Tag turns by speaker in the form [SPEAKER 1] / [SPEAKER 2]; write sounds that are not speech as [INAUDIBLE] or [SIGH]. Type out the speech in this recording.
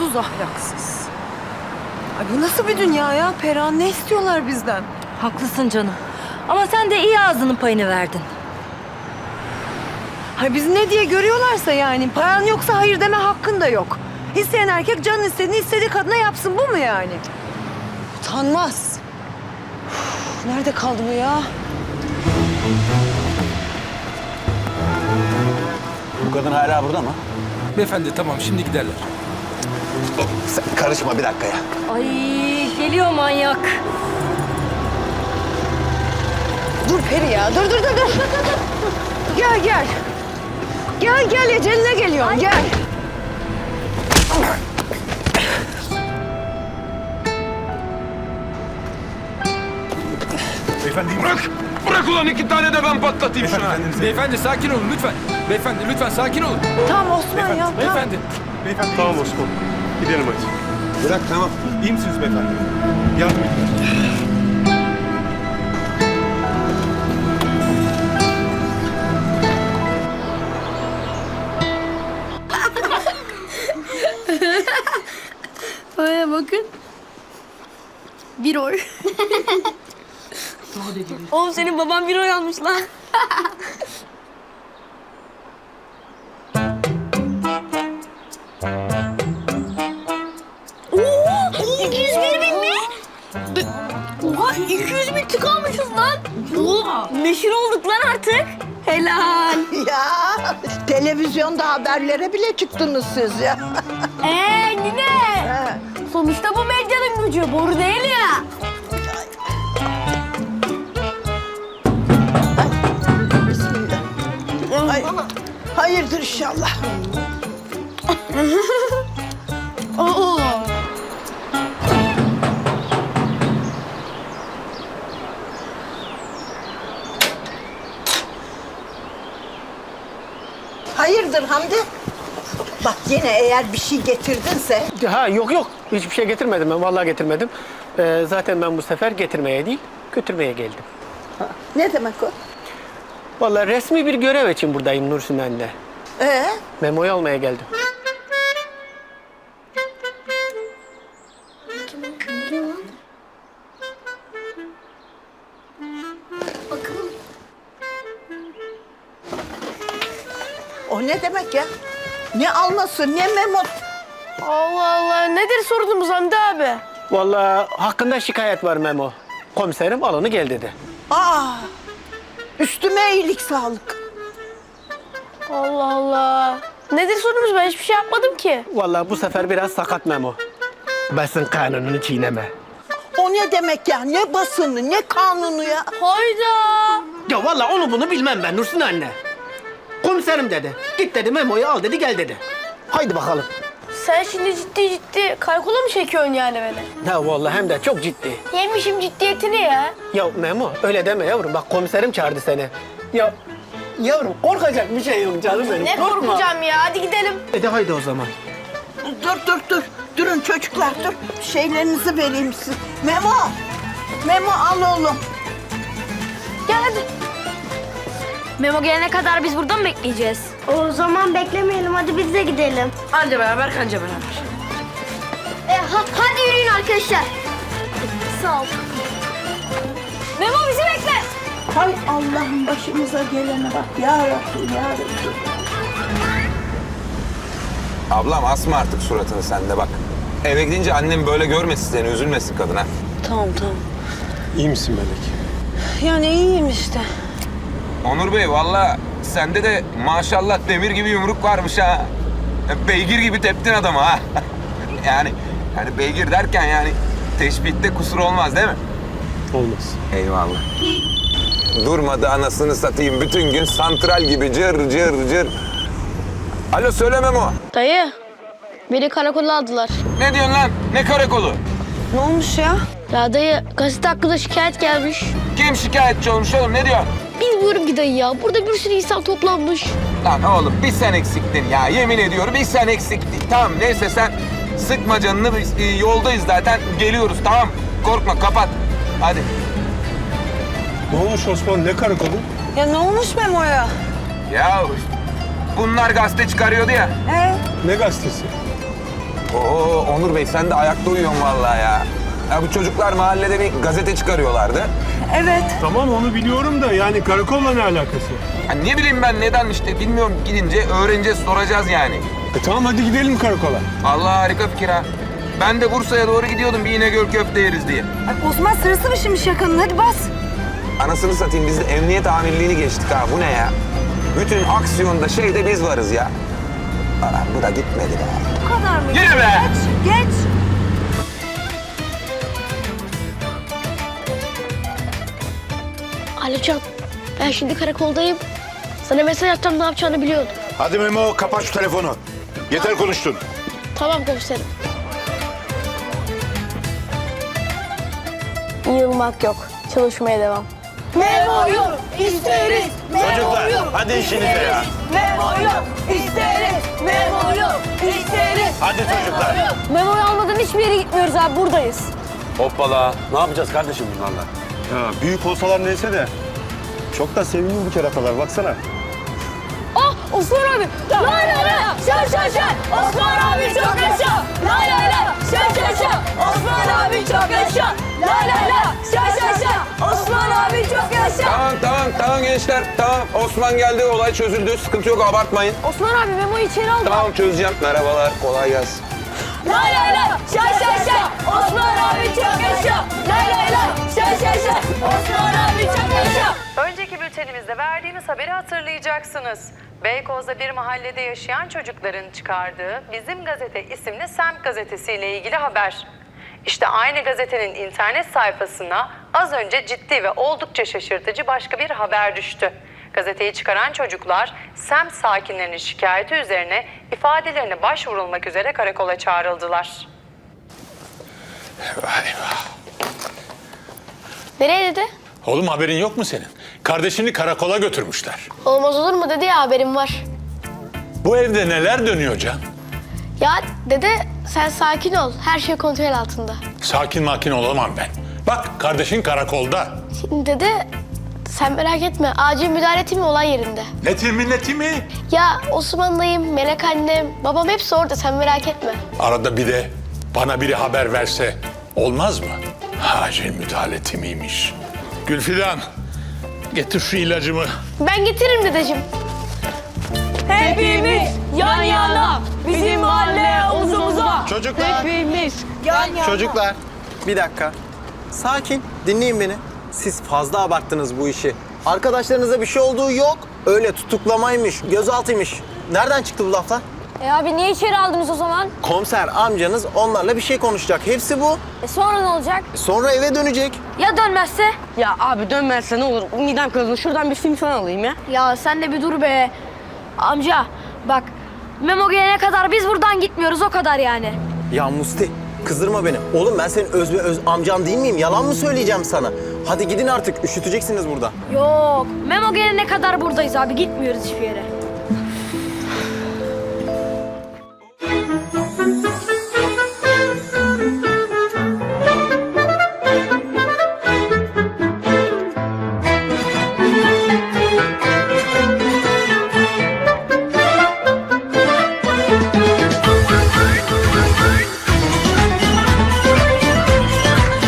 [SPEAKER 1] Namussuz ahlaksız. Ay bu nasıl bir dünya ya? Perihan ne istiyorlar bizden?
[SPEAKER 2] Haklısın canım. Ama sen de iyi ağzının payını verdin.
[SPEAKER 1] Hay biz ne diye görüyorlarsa yani. Paran yoksa hayır deme hakkın da yok. İsteyen erkek canın istediğini istediği kadına yapsın bu mu yani? Utanmaz. Üf, nerede kaldı bu ya?
[SPEAKER 3] Bu kadın hala burada mı?
[SPEAKER 4] Beyefendi tamam şimdi giderler.
[SPEAKER 3] Sen karışma bir dakika ya.
[SPEAKER 2] Ay geliyor manyak.
[SPEAKER 1] Dur Peri ya. Dur dur dur dur. Gel gel. Gel gel eceline geliyorum gel.
[SPEAKER 4] Beyefendi
[SPEAKER 5] Bırak! Bırak ulan iki tane de ben patlatayım şuna.
[SPEAKER 4] Beyefendi sakin olun lütfen. Beyefendi lütfen sakin olun.
[SPEAKER 1] Tamam Osman ya. Tamam.
[SPEAKER 4] Beyefendi.
[SPEAKER 6] Beyefendi tamam Osman. Gidelim hadi.
[SPEAKER 3] Bırak tamam.
[SPEAKER 6] İyi misiniz beyefendi? Yardım edin.
[SPEAKER 7] Aya bakın. Bir oy. Oğlum senin baban bir oy almış lan. Almışız lan. Oo, meşhur olduk lan artık. Helal. [LAUGHS]
[SPEAKER 8] Ya televizyonda haberlere bile çıktınız siz ya. [LAUGHS]
[SPEAKER 7] Ee nine. Sonuçta bu medyanın gücü. Boru değil ya.
[SPEAKER 8] Bismillah. Ay, hayırdır inşallah. [LAUGHS]
[SPEAKER 7] Oo.
[SPEAKER 8] Hayırdır Hamdi? Bak yine eğer bir şey getirdinse
[SPEAKER 9] Ha yok yok hiçbir şey getirmedim ben vallahi getirmedim. Ee, zaten ben bu sefer getirmeye değil götürmeye geldim.
[SPEAKER 8] ne demek o?
[SPEAKER 9] Vallahi resmi bir görev için buradayım Nursin anne.
[SPEAKER 8] Ee,
[SPEAKER 9] Memoyu almaya geldim.
[SPEAKER 8] Demek ya? Ne alması ne memo?
[SPEAKER 7] Allah Allah. Nedir sorunumuz Hamdi abi?
[SPEAKER 9] Vallahi hakkında şikayet var Memo. Komiserim alanı gel dedi.
[SPEAKER 8] Aa, üstüme iyilik sağlık.
[SPEAKER 7] Allah Allah. Nedir sorunumuz? Ben hiçbir şey yapmadım ki.
[SPEAKER 9] Vallahi bu sefer biraz sakat Memo. Basın kanununu çiğneme.
[SPEAKER 8] O ne demek ya? Ne basını ne kanunu ya?
[SPEAKER 7] Hayda.
[SPEAKER 9] Ya vallahi onu bunu bilmem ben Nursin anne. Komiserim dedi. Git dedi Memo'yu al dedi gel dedi. Haydi bakalım.
[SPEAKER 7] Sen şimdi ciddi ciddi karakola mı çekiyorsun yani beni?
[SPEAKER 9] Ya vallahi hem de çok ciddi.
[SPEAKER 7] Yemişim ciddiyetini ya.
[SPEAKER 9] Ya Memo öyle deme yavrum bak komiserim çağırdı seni. Ya yavrum korkacak bir şey yok canım benim.
[SPEAKER 7] Ne
[SPEAKER 9] Korkma.
[SPEAKER 7] korkacağım ya. Hadi gidelim.
[SPEAKER 9] E de haydi o zaman.
[SPEAKER 8] Dur dur dur. Durun çocuklar dur. Şeylerinizi vereyim size. Memo. Memo al oğlum.
[SPEAKER 7] Gel hadi.
[SPEAKER 2] Memo gelene kadar biz burada mı bekleyeceğiz?
[SPEAKER 7] O zaman beklemeyelim. Hadi biz de gidelim.
[SPEAKER 2] Anca beraber kanca beraber.
[SPEAKER 7] E, ha- hadi yürüyün arkadaşlar. Sağ ol. Memo bizi bekle.
[SPEAKER 8] Hay Allah'ım başımıza gelene bak. Ya Rabbi ya Rabbi.
[SPEAKER 5] Ablam asma artık suratını sen de bak. Eve gidince annem böyle görmesin seni, üzülmesin kadına.
[SPEAKER 1] Tamam tamam.
[SPEAKER 6] İyi misin Melek?
[SPEAKER 1] Yani iyiyim işte.
[SPEAKER 5] Onur Bey valla sende de maşallah demir gibi yumruk varmış ha. Beygir gibi teptin adamı ha. [LAUGHS] yani yani beygir derken yani teşbihte kusur olmaz değil mi?
[SPEAKER 6] Olmaz.
[SPEAKER 5] Eyvallah. Durmadı anasını satayım bütün gün santral gibi cır cır cır. Alo söylemem o.
[SPEAKER 7] Dayı. Beni karakola aldılar.
[SPEAKER 5] Ne diyorsun lan? Ne karakolu?
[SPEAKER 1] Ne olmuş ya?
[SPEAKER 7] Ya dayı gazete hakkında şikayet gelmiş.
[SPEAKER 5] Kim şikayetçi olmuş oğlum ne diyor?
[SPEAKER 7] Bilmiyorum ki dayı ya. Burada bir sürü insan toplanmış.
[SPEAKER 5] Lan oğlum bir sen eksiktin ya yemin ediyorum bir sen eksiktin. Tamam neyse sen sıkma canını biz e, yoldayız zaten geliyoruz tamam. Korkma kapat. Hadi.
[SPEAKER 6] Ne olmuş Osman ne karakolu?
[SPEAKER 1] Ya ne olmuş Memo'ya?
[SPEAKER 5] Ya bunlar gazete çıkarıyordu ya.
[SPEAKER 1] He?
[SPEAKER 6] Ne gazetesi?
[SPEAKER 5] Oo Onur Bey sen de ayakta uyuyorsun vallahi ya. Ya bu çocuklar mahallede bir gazete çıkarıyorlardı.
[SPEAKER 10] Evet.
[SPEAKER 6] Tamam onu biliyorum da yani karakolla ne alakası?
[SPEAKER 5] Ya ne bileyim ben neden işte bilmiyorum gidince öğreneceğiz soracağız yani.
[SPEAKER 6] E tamam hadi gidelim karakola.
[SPEAKER 5] Allah harika fikir ha. Ben de Bursa'ya doğru gidiyordum bir İnegöl köfte yeriz diye.
[SPEAKER 10] Ay Osman sırası mı şimdi şakanın? Hadi bas.
[SPEAKER 5] Anasını satayım biz de emniyet amirliğini geçtik ha bu ne ya? Bütün aksiyonda şeyde biz varız ya. Aa, bu da gitmedi be.
[SPEAKER 10] Bu kadar mı?
[SPEAKER 5] Yürü be!
[SPEAKER 10] Geç, geç.
[SPEAKER 11] Alican ben şimdi karakoldayım. Sana mesaj atacağım ne yapacağını biliyordum.
[SPEAKER 3] Hadi Memo kapat şu telefonu. Yeter konuştun.
[SPEAKER 11] Tamam komiserim. Yılmak yok. Çalışmaya devam. Memoyu isteriz.
[SPEAKER 3] Çocuklar hadi işinize ya.
[SPEAKER 11] Memoyu isteriz. Memoyu isteriz.
[SPEAKER 3] Hadi çocuklar.
[SPEAKER 11] Memoyu almadan hiçbir yere gitmiyoruz abi buradayız.
[SPEAKER 3] Hoppala. Ne yapacağız kardeşim bunlarla?
[SPEAKER 6] Ya büyük olsalar neyse de çok da sevimli bu keratalar baksana.
[SPEAKER 11] Ah Osman abi. La la la. Şan şan şan. Osman abi çok yaşa. La la la. Şan şan şan. Osman abi çok yaşa. La la la. Şan şan şan. Osman abi çok yaşa.
[SPEAKER 5] Tamam tamam tamam gençler tamam Osman geldi olay çözüldü sıkıntı yok abartmayın.
[SPEAKER 11] Osman abi Memo'yu içeri aldı.
[SPEAKER 5] Tamam çözeceğim merhabalar kolay gelsin.
[SPEAKER 11] La la la. Şan şan şan. Osman abi çok yaşa. La la la. Şan şan şan. Osman abi çok yaşa.
[SPEAKER 12] Önceki bültenimizde verdiğimiz haberi hatırlayacaksınız. Beykoz'da bir mahallede yaşayan çocukların çıkardığı Bizim Gazete isimli semt gazetesiyle ilgili haber. İşte aynı gazetenin internet sayfasına az önce ciddi ve oldukça şaşırtıcı başka bir haber düştü. Gazeteyi çıkaran çocuklar semt sakinlerinin şikayeti üzerine ifadelerine başvurulmak üzere karakola çağrıldılar.
[SPEAKER 11] Nereye dedi?
[SPEAKER 13] Oğlum haberin yok mu senin? Kardeşini karakola götürmüşler.
[SPEAKER 11] Olmaz olur mu dedi ya haberim var.
[SPEAKER 13] Bu evde neler dönüyor Can?
[SPEAKER 11] Ya dede sen sakin ol. Her şey kontrol altında.
[SPEAKER 13] Sakin makin olamam ben. Bak kardeşin karakolda.
[SPEAKER 11] Şimdi dede sen merak etme. Acil müdahale timi olay yerinde.
[SPEAKER 13] Neti mi neti mi?
[SPEAKER 11] Ya Osman dayım, Melek annem, babam hepsi orada sen merak etme.
[SPEAKER 13] Arada bir de bana biri haber verse olmaz mı? Acil müdahale timiymiş. Gülfidan getir şu ilacımı.
[SPEAKER 11] Ben getiririm dedeciğim. Hepimiz yan yana bizim mahalle omzumuza.
[SPEAKER 14] Çocuklar,
[SPEAKER 11] Hepimiz.
[SPEAKER 14] çocuklar. Bir dakika. Sakin, dinleyin beni. Siz fazla abarttınız bu işi. Arkadaşlarınıza bir şey olduğu yok. Öyle tutuklamaymış, gözaltıymış. Nereden çıktı bu laflar?
[SPEAKER 11] E abi niye içeri aldınız o zaman?
[SPEAKER 14] Komiser amcanız onlarla bir şey konuşacak. Hepsi bu.
[SPEAKER 11] E sonra ne olacak?
[SPEAKER 14] Sonra eve dönecek.
[SPEAKER 11] Ya dönmezse?
[SPEAKER 15] Ya abi dönmezse ne olur midem kazınır. Şuradan bir film falan alayım ya.
[SPEAKER 11] Ya sen de bir dur be. Amca bak Memo gelene kadar biz buradan gitmiyoruz o kadar yani.
[SPEAKER 14] Ya Musti, kızdırma beni. Oğlum ben senin öz ve öz amcan değil miyim? Yalan mı söyleyeceğim sana? Hadi gidin artık, üşüteceksiniz burada.
[SPEAKER 11] Yok Memo gelene kadar buradayız abi gitmiyoruz hiçbir yere.